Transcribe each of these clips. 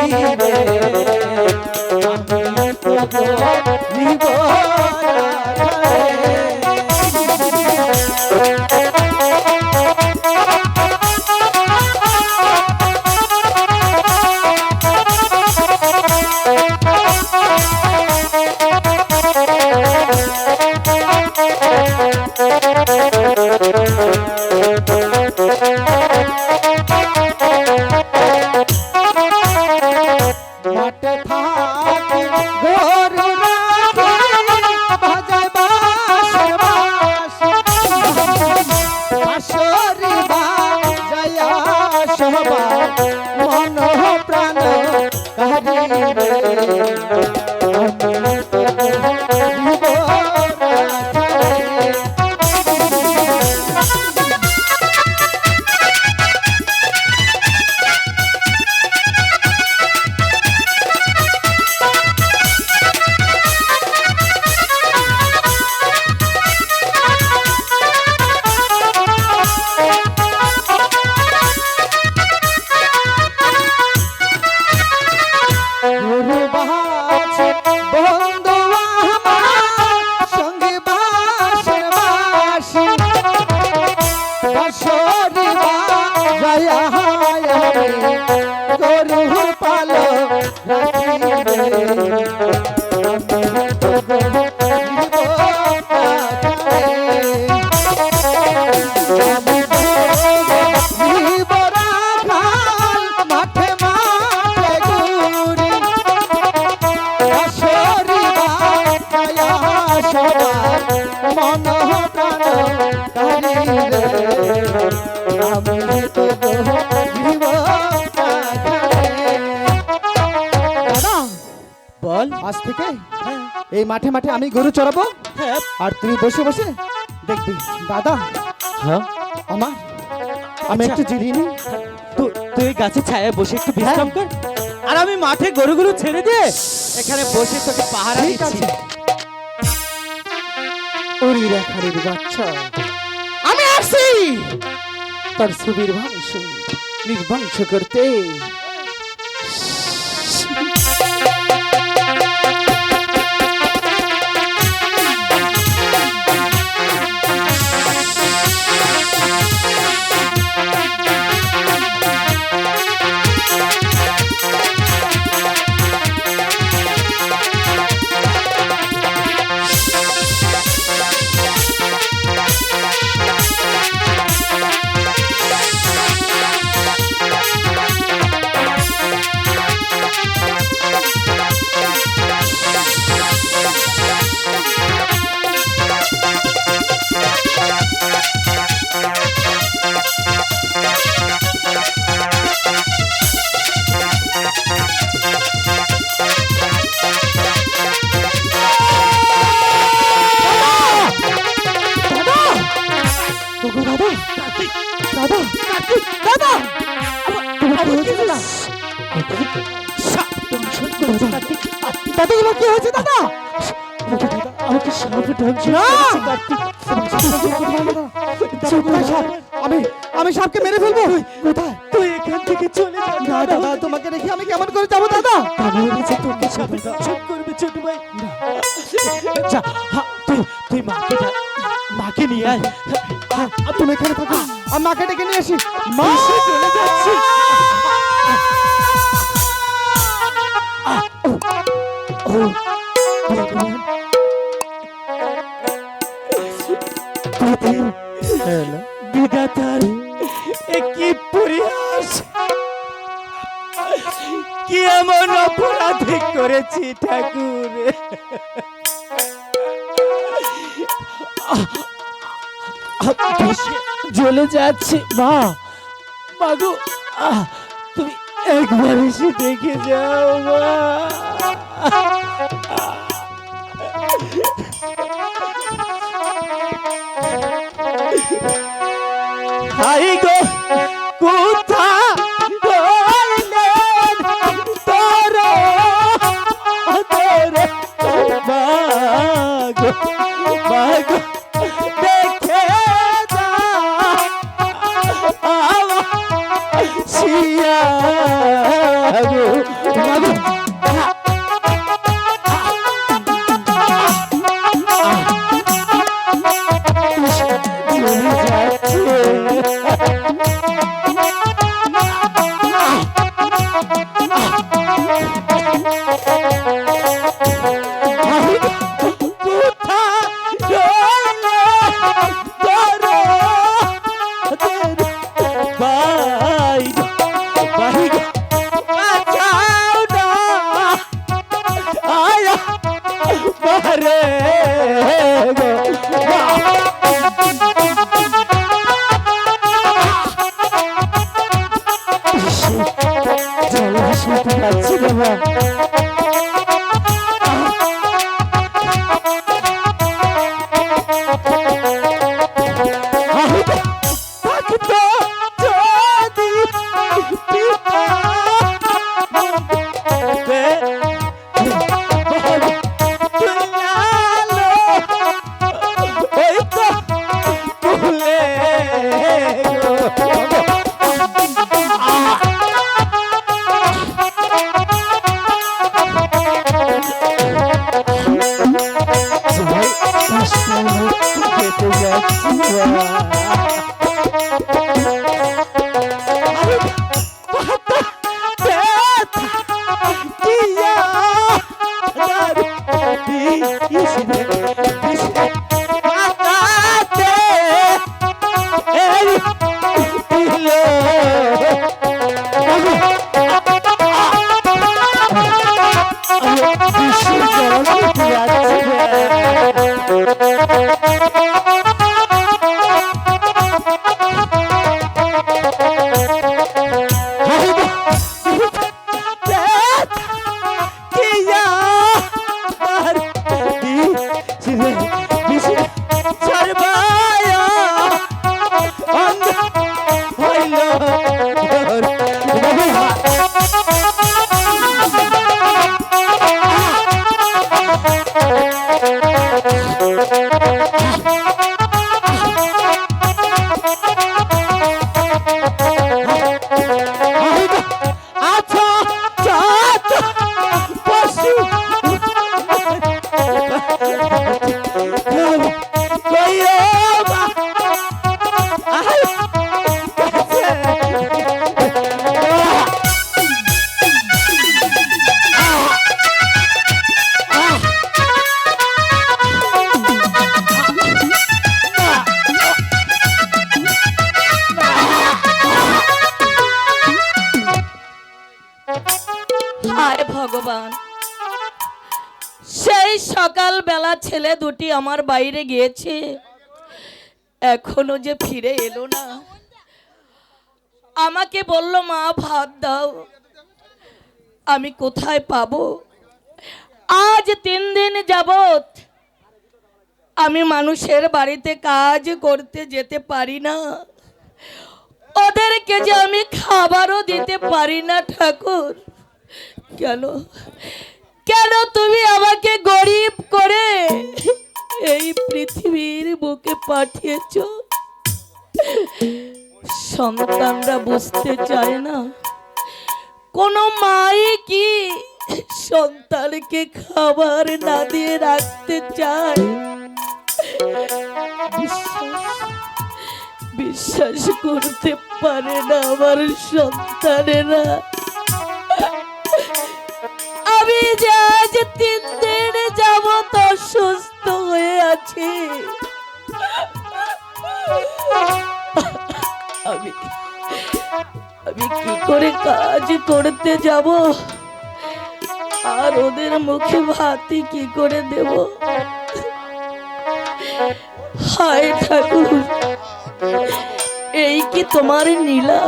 রে আমি এই মাঠে মাঠে আমি গরু চড়াবো? হ্যাঁ আর তুমি বসে বসে দেখবি দাদা হ্যাঁ? আমার আমি আচ্ছা। একটু জিরিয়ে নিই। তুই গাছের ছায়ায় বসে একটু বিশ্রাম কর। আর আমি মাঠে গরুগুলো ছেড়ে দিয়ে এখানে বসে তোকে পাহারা দিচ্ছি। ওরি রেখারির বাচ্চা। আমি আসছি! তার সুবীর বংশ নির্বংশ করতে। দাদা? দাদা। দাদা তোমার কি হয়েছে দাদা? আমাকে সাপ? আমি আমি সাপকে মেরে ফেলব। কোথায়? তুই এখান থেকে চলে না দাদা। তোমাকে রেখে আমি কেমন করে যাব দাদা? তোকে সাপে করবে ছোট ভাই তুই তুই মাকে মাকে নিয়ে আয়। হ্যাঁ, তুমি এখানে থাকো। আমি মাকে ডেকে নিয়ে আসি। মা! চলে যাচ্ছি। কি পরিহাস। কি এমন অপরাধী করেছি ঠাকুর? জ্বলে যাচ্ছে মা মাগো তুমি একবার এসে দেখে যাও মা হাই গো কোথা ছেলে দুটি আমার বাইরে গিয়েছে। এখনও যে ফিরে এলো না। আমাকে বলল, মা, ভাত দাও। আমি কোথায় পাবো? আজ তিন দিন যাবত আমি মানুষের বাড়িতে কাজ করতে যেতে পারি না। ওদেরকে যে আমি খাবারও দিতে পারি না, ঠাকুর। কেন? কেন তুমি আমাকে গরিব করে এই পৃথিবীর বুকে পাঠিয়েছ? সন্তানরা বুঝতে চায় না। কোনো মাই কি সন্তানকে খাবার না দিয়ে রাখতে চায়? বিশ্বাস বিশ্বাস করতে পারে না আমার সন্তানেরা। আমি যে তিন দিন যাব তো সুস্থ হয়ে আছি। আমি আমি কি করে কাজ করতে যাব? আর ওদের মুখে ভাতি কি করে দেব? হায় ঠাকুর, এই কি তোমার নীলা?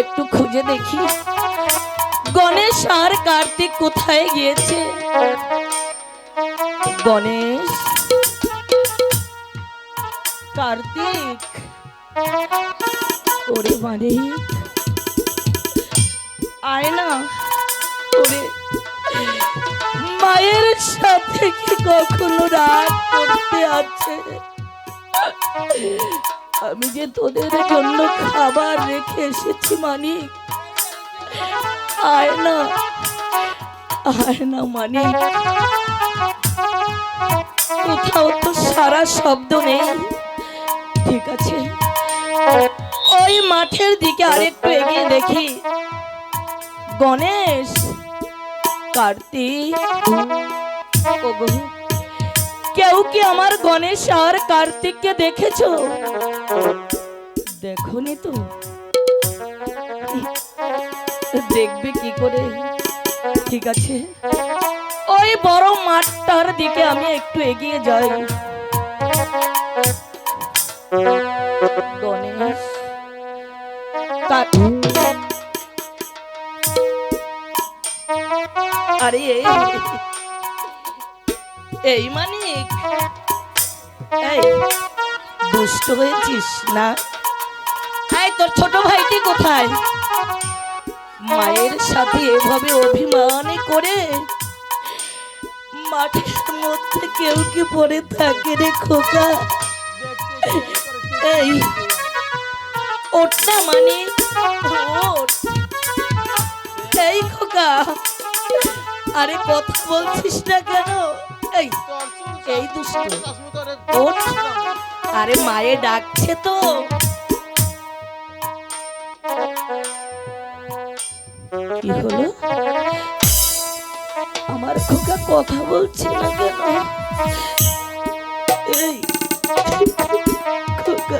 একটু খুঁজে দেখি। গণেশ আর কার্তিক কোথায় গিয়েছে? গণেশ, কার্তিক, ওরে মানে আয় না, ওরে। মায়ের সাথে কি কখনো রাগ করতে আছে? আমি যে তোদের জন্য খাবার রেখে এসেছি, মানিক। আয় না। আয় না, মানিক। কোথাও তো সারা শব্দ নেই। ঠিক আছে। ওই মাঠের দিকে আরেকটু এগিয়ে দেখি। গণেশ, কার্তিক। কেউ কি আমার গণেশ আর কার্তিককে দেখেছ? দেখনি তো। দেখবে কি করে? ঠিক আছে। ওই বড় মাঠটার দিকে আমি একটু এগিয়ে যাই। গণেশ আরে এই, মানিক। এই, দুষ্ট হয়েছিস না? এই, তোর ছোট ভাইটি কোথায়? মায়ের সাথে এভাবে অভিমানী করে মাঠের মধ্যে কেউ কি পড়ে থাকে রে খোকা? এই না মানে এই, খোকা, আরে কথা বলছিস না কেন? এই আরে মায়ে ডাকছে তো। কি হলো? আমার খোকা কথা বলছে না কেন? এই, খোকা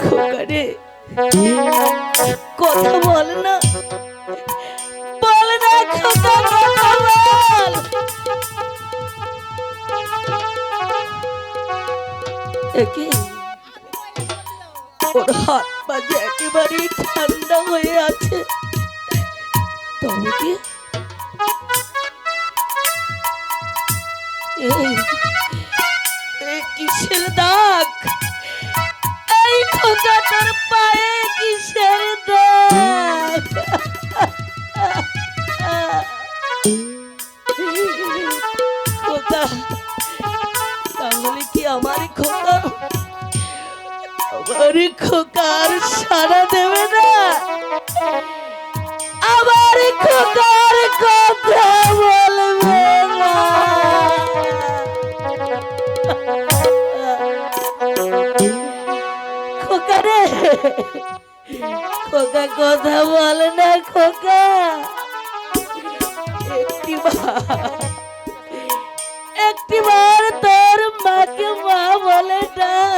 খোকা রে। কথা বল না। একেবারেই ঠান্ডা হয়ে আছে। তবে কি? এই আমার খোকার সারা দেবে না। আমার খোকার কথা বলবে না। খোকা রে খোকা কথা বলে না খোকা। একটি একটিবার তোর মাকে মা বলে না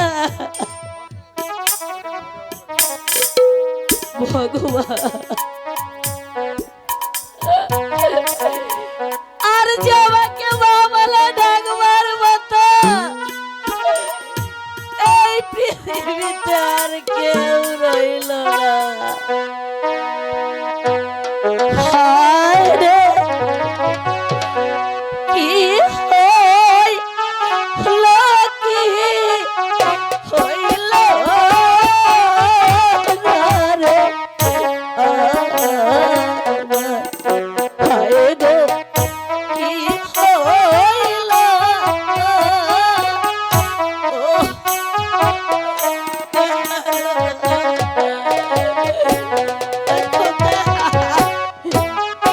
ভগবান।